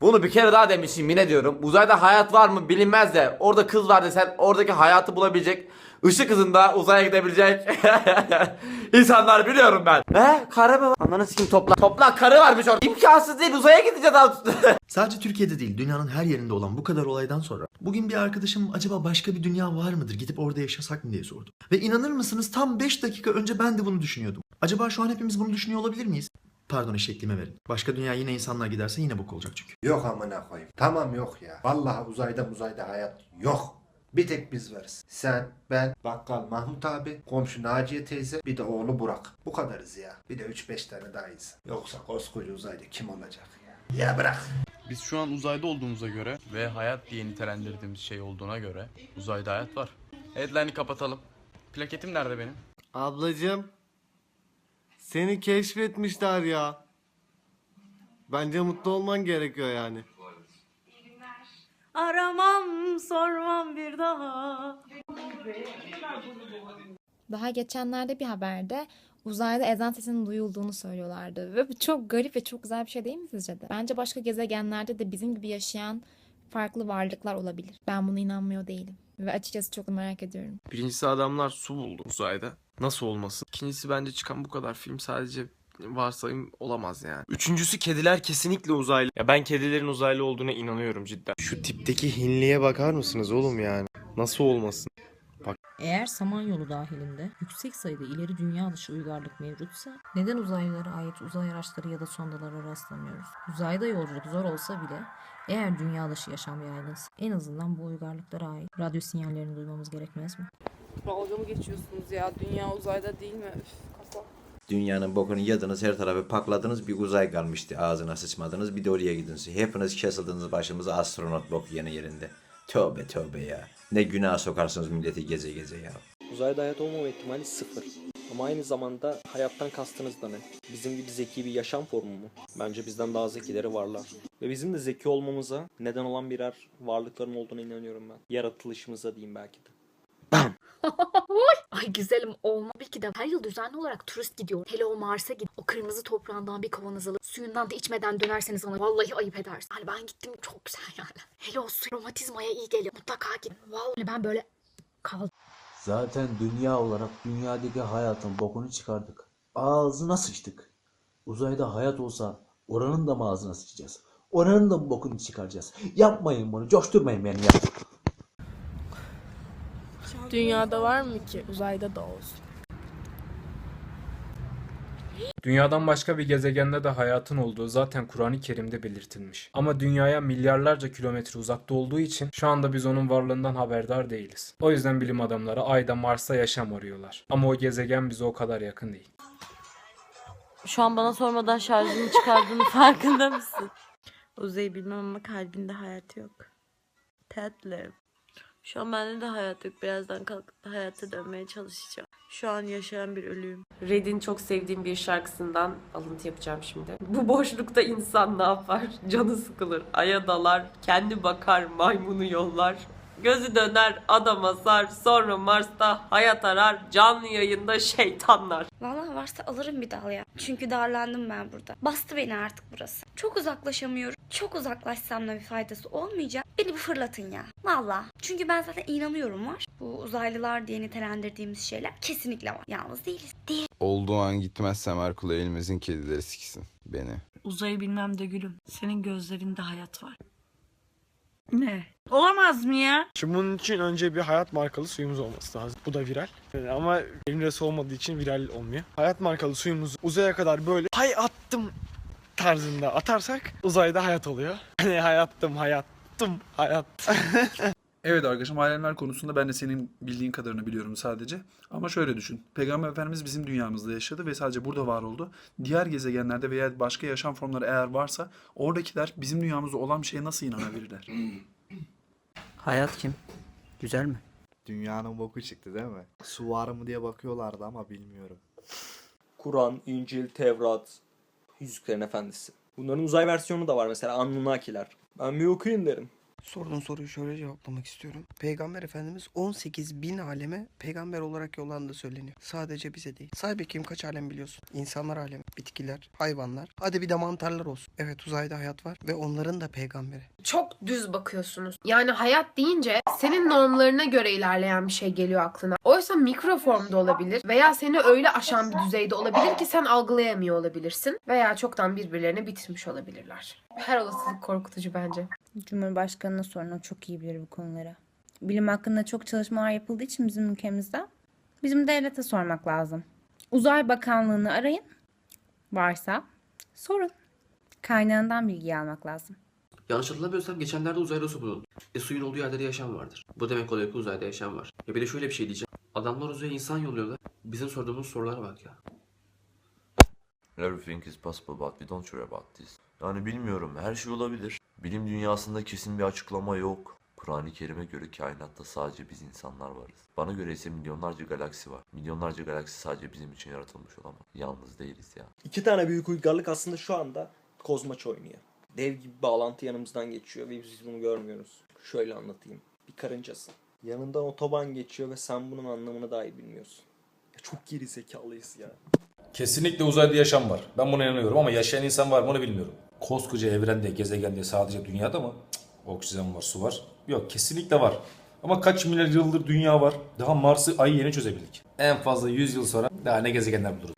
Bunu bir kere daha demişim yine diyorum. Uzayda hayat var mı bilinmez de orada kız var desen oradaki hayatı bulabilecek ışık hızında uzaya gidebilecek insanlar biliyorum ben. He karı mı var? Ananı sikim topla. Topla karı varmış orada. İmkansız değil uzaya gideceğiz alt Sadece Türkiye'de değil, dünyanın her yerinde olan bu kadar olaydan sonra bugün bir arkadaşım acaba başka bir dünya var mıdır gidip orada yaşasak mı diye sordu. Ve inanır mısınız tam 5 dakika önce ben de bunu düşünüyordum. Acaba şu an hepimiz bunu düşünüyor olabilir miyiz? Pardon eşekliğime verin. Başka dünya yine insanlar giderse yine bok olacak çünkü. Yok amına koyayım. Tamam yok ya. Vallahi uzayda uzayda hayat yok. Bir tek biz varız. Sen, ben, bakkal Mahmut abi, komşu Naciye teyze, bir de oğlu Burak. Bu kadarız ya. Bir de 3-5 tane daha insan. Yoksa koskoca uzayda kim olacak ya? Ya bırak. Biz şu an uzayda olduğumuza göre ve hayat diye nitelendirdiğimiz şey olduğuna göre uzayda hayat var. Headline'i kapatalım. Plaketim nerede benim? Ablacım. Seni keşfetmişler ya. Bence mutlu olman gerekiyor yani. Aramam sormam bir daha. Daha geçenlerde bir haberde uzayda ezan sesinin duyulduğunu söylüyorlardı. Ve bu çok garip ve çok güzel bir şey değil mi sizce de? Bence başka gezegenlerde de bizim gibi yaşayan farklı varlıklar olabilir. Ben buna inanmıyor değilim. Ve açıkçası çok merak ediyorum. Birincisi adamlar su buldu uzayda. Nasıl olmasın? İkincisi bence çıkan bu kadar film sadece varsayım olamaz yani. Üçüncüsü kediler kesinlikle uzaylı. Ya ben kedilerin uzaylı olduğuna inanıyorum cidden. Şu tipteki hinliğe bakar mısınız oğlum yani? Nasıl olmasın? Eğer Samanyolu dahilinde yüksek sayıda ileri dünya dışı uygarlık mevcutsa neden uzaylılara ait uzay araçları ya da sondalara rastlamıyoruz? Uzayda yolculuk zor olsa bile eğer dünya dışı yaşam yaygınsa en azından bu uygarlıklara ait radyo sinyallerini duymamız gerekmez mi? Dalga mı geçiyorsunuz ya? Dünya uzayda değil mi? Üf, kafa. Dünyanın bokunu yadınız her tarafı pakladınız bir uzay kalmıştı ağzına sıçmadınız bir de oraya gidiniz. Hepiniz kesildiniz başımıza astronot bok yeni yerinde. Tövbe tövbe ya. Ne günah sokarsınız milleti geze geze ya. Uzayda hayat olmama ihtimali sıfır. Ama aynı zamanda hayattan kastınız da ne? Bizim gibi zeki bir yaşam formu mu? Bence bizden daha zekileri varlar. Ve bizim de zeki olmamıza neden olan birer varlıkların olduğuna inanıyorum ben. Yaratılışımıza diyeyim belki de. Ay güzelim olma. Tabii ki de her yıl düzenli olarak turist gidiyor. Hele o Mars'a git. O kırmızı toprağından bir kavanoz alıp suyundan da içmeden dönerseniz bana vallahi ayıp edersin. Hani ben gittim çok güzel yani. Hele o su romatizmaya iyi geliyor. Mutlaka git. Vallahi ben böyle kaldım. Zaten dünya olarak dünyadaki hayatın bokunu çıkardık. Ağzına sıçtık. Uzayda hayat olsa oranın da mı ağzına sıçacağız? Oranın da bokunu çıkaracağız? Yapmayın bunu, coşturmayın beni ya. Dünyada var mı ki? Uzayda da olsun. Dünyadan başka bir gezegende de hayatın olduğu zaten Kur'an-ı Kerim'de belirtilmiş. Ama dünyaya milyarlarca kilometre uzakta olduğu için şu anda biz onun varlığından haberdar değiliz. O yüzden bilim adamları Ay'da Mars'ta yaşam arıyorlar. Ama o gezegen bize o kadar yakın değil. Şu an bana sormadan şarjını çıkardığının farkında mısın? Uzayı bilmem ama kalbinde hayat yok. Tatlım. Şu an bende de hayat yok. Birazdan kalkıp hayata dönmeye çalışacağım. Şu an yaşayan bir ölüyüm. Red'in çok sevdiğim bir şarkısından alıntı yapacağım şimdi. Bu boşlukta insan ne yapar? Canı sıkılır, aya dalar, kendi bakar, maymunu yollar. Gözü döner, adama sar, sonra Mars'ta hayat arar, canlı yayında şeytanlar. Vallahi varsa alırım bir dal ya. Çünkü darlandım ben burada. Bastı beni artık burası. Çok uzaklaşamıyorum. Çok uzaklaşsam da bir faydası olmayacak. Beni bir fırlatın ya. Vallahi. Çünkü ben zaten inanıyorum var. Bu uzaylılar diye nitelendirdiğimiz şeyler kesinlikle var. Yalnız değiliz. Değil. Olduğu an gitmezsem Erkul elimizin kedileri siksin beni. Uzayı bilmem de gülüm. Senin gözlerinde hayat var. Ne? Olamaz mı ya? Şimdi bunun için önce bir hayat markalı suyumuz olması lazım. Bu da viral. Ee, Ama elimresi olmadığı için viral olmuyor. Hayat markalı suyumuzu uzaya kadar böyle hay attım tarzında atarsak uzayda hayat oluyor. Hani hayattım hayattım hayat. Evet arkadaşım alemler konusunda ben de senin bildiğin kadarını biliyorum sadece. Ama şöyle düşün. Peygamber Efendimiz bizim dünyamızda yaşadı ve sadece burada var oldu. Diğer gezegenlerde veya başka yaşam formları eğer varsa oradakiler bizim dünyamızda olan bir şeye nasıl inanabilirler? Hayat kim? Güzel mi? Dünyanın boku çıktı değil mi? Su var mı diye bakıyorlardı ama bilmiyorum. Kur'an, İncil, Tevrat, Yüzüklerin Efendisi. Bunların uzay versiyonu da var mesela Annunakiler. Ben bir okuyun derim. Sorduğun soruyu şöyle cevaplamak istiyorum. Peygamber Efendimiz 18 bin aleme peygamber olarak yollandığı söyleniyor. Sadece bize değil. Sahibi kim kaç alem biliyorsun? İnsanlar alemi, bitkiler, hayvanlar. Hadi bir de mantarlar olsun. Evet uzayda hayat var ve onların da peygamberi. Çok düz bakıyorsunuz. Yani hayat deyince senin normlarına göre ilerleyen bir şey geliyor aklına. Oysa mikroformda olabilir veya seni öyle aşan bir düzeyde olabilir ki sen algılayamıyor olabilirsin veya çoktan birbirlerini bitirmiş olabilirler. Her olasılık korkutucu bence. Cumhurbaşkanına sorun o çok iyi bilir bu konuları. Bilim hakkında çok çalışmalar yapıldığı için bizim ülkemizde bizim devlete sormak lazım. Uzay Bakanlığı'nı arayın. Varsa sorun. Kaynağından bilgi almak lazım. Yanlış hatırlamıyorsam geçenlerde uzayda su bulundu. E suyun olduğu yerde de yaşam vardır. Bu demek oluyor ki uzayda yaşam var. Ya bir de şöyle bir şey diyeceğim. Adamlar uzaya insan yolluyorlar. Bizim sorduğumuz sorulara bak ya. Everything is possible but we don't worry about this. Yani bilmiyorum her şey olabilir. Bilim dünyasında kesin bir açıklama yok. Kur'an-ı Kerim'e göre kainatta sadece biz insanlar varız. Bana göre ise milyonlarca galaksi var. Milyonlarca galaksi sadece bizim için yaratılmış olamaz. Yalnız değiliz ya. İki tane büyük uygarlık aslında şu anda kozmaç oynuyor. Dev gibi bağlantı yanımızdan geçiyor ve biz bunu görmüyoruz. Şöyle anlatayım. Bir karıncasın. Yanından otoban geçiyor ve sen bunun anlamını dahi bilmiyorsun. Ya çok geri zekalıyız ya. Kesinlikle uzayda yaşam var. Ben buna inanıyorum ama yaşayan insan var mı onu bilmiyorum. Koskoca evrende, gezegende sadece dünyada mı? Oksijen var, su var. Yok kesinlikle var. Ama kaç milyar yıldır dünya var. Daha Mars'ı, Ay'ı yeni çözebildik. En fazla 100 yıl sonra daha ne gezegenler buluruz.